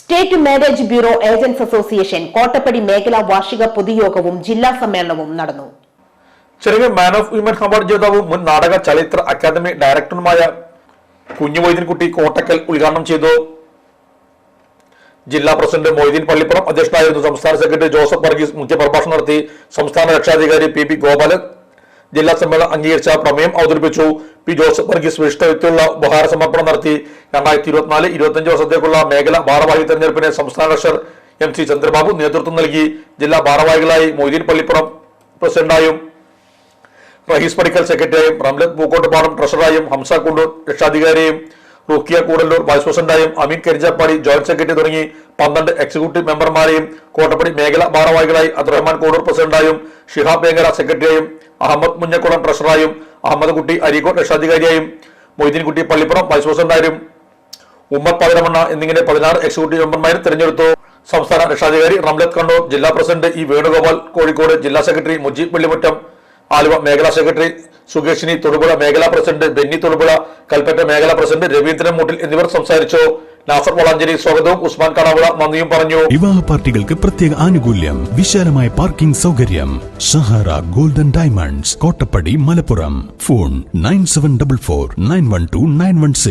State marriage bureau agents association Kottappadi മേഖലാ വാർഷിക പൊതുയോഗവും ജില്ലാ സമ്മേളനവും നടന്നു ചെറിയ മാൻ ഓഫ് വിമൻ അവാർഡ് ജേതാവും മുൻ നാടക ചലച്ചിത്ര അക്കാദമി ഡയറക്ടറുമായ കുഞ്ഞു മൊയ്തീൻകുട്ടി കോട്ടക്കൽ ഉദ്ഘാടനം ചെയ്തു ജില്ലാ പ്രസിഡന്റ് മൊയ്തീൻ പള്ളിപ്പുറം അധ്യക്ഷനായിരുന്നു സംസ്ഥാന സെക്രട്ടറി ജോസഫ് വർഗീസ് മുഖ്യപ്രഭാഷണം നടത്തി സംസ്ഥാന രക്ഷാധികാരി പി പി ഗോപാലൻ ജില്ലാ സമ്മേളനം അംഗീകരിച്ച പ്രമേയം അവതരിപ്പിച്ചു. പി ജോസഫ് വർഗീസ് വിശിഷ്ടവ്യക്തിയുള്ള ഉപഹാര സമർപ്പണം നടത്തി. രണ്ടായിരത്തി ഇരുപത്തിനാല് ഇരുപത്തിയഞ്ച് വർഷത്തേക്കുള്ള മേഖല ഭാരവാഹി തെരഞ്ഞെടുപ്പിന് സംസ്ഥാന കക്ഷർ എം സി ചന്ദ്രബാബു നേതൃത്വം നൽകി. ജില്ലാ ഭാരവാഹികളായി മൊയ്തീൻ പള്ളിപ്പുറം പ്രസിഡന്റായും റഹീസ് പടിക്കൽ സെക്രട്ടറിയായും റംലത്ത് പൂക്കോട്ടുപാടം ട്രഷറായും ഹംസ കുണ്ടൂർ രക്ഷാധികാരിയും റുക്കിയ കൂടല്ലൂർ വൈസ് പ്രസിഡന്റായും അമീൻ കരിജാപ്പാടി ജോയിന്റ് സെക്രട്ടറി തുടങ്ങി പന്ത്രണ്ട് എക്സിക്യൂട്ടീവ് മെമ്പർമാരെയും കോട്ടപ്പടി മേഖല ഭാരവാഹികളായി അബ്ദുറഹ്മാൻ കൂടൂർ പ്രസിഡന്റായും ഷിഹാബ് മേഖല സെക്രട്ടറിയായും അഹമ്മദ് മുഞ്ഞക്കുളം ട്രഷറായും അഹമ്മദ് കുട്ടി അരീക്കോട് രക്ഷാധികാരിയായും മൊയ്തീൻകുട്ടി പള്ളിപ്പുറം വൈസ് പ്രസിഡന്റായും ഉമ്മർ പതിരമണ്ണ എന്നിങ്ങനെ പതിനാറ് എക്സിക്യൂട്ടീവ് മെമ്പർമാരെ തെരഞ്ഞെടുത്തു. സംസ്ഥാന രക്ഷാധികാരി റംലത്ത് കണ്ണൂർ ജില്ലാ പ്രസിഡന്റ് ഇ വേണുഗോപാൽ കോഴിക്കോട് ജില്ലാ സെക്രട്ടറി മുജീബ് വെള്ളിമുറ്റം ആലുവ മേഖലാ സെക്രട്ടറി സുകേഷിനി തൊടുപുഴ മേഖലാ പ്രസിഡന്റ് ബെന്നി തൊടുപുഴ കൽപ്പറ്റ മേഖലാ പ്രസിഡന്റ് രവീന്ദ്രൻ മൂട്ടിൽ എന്നിവർ സംസാരിച്ചു. നാസർ വളാഞ്ചേരി സ്വാഗതവും. ഉസ്മാൻ കണാവുള നന്ദിയും പറഞ്ഞു. വിവാഹ പാർട്ടികൾക്ക് പ്രത്യേക ആനുകൂല്യം വിശാലമായ പാർക്കിംഗ് സൗകര്യം Sahara golden diamonds Kottappadi Malappuram. Phone nine seven double four nine one two nine one six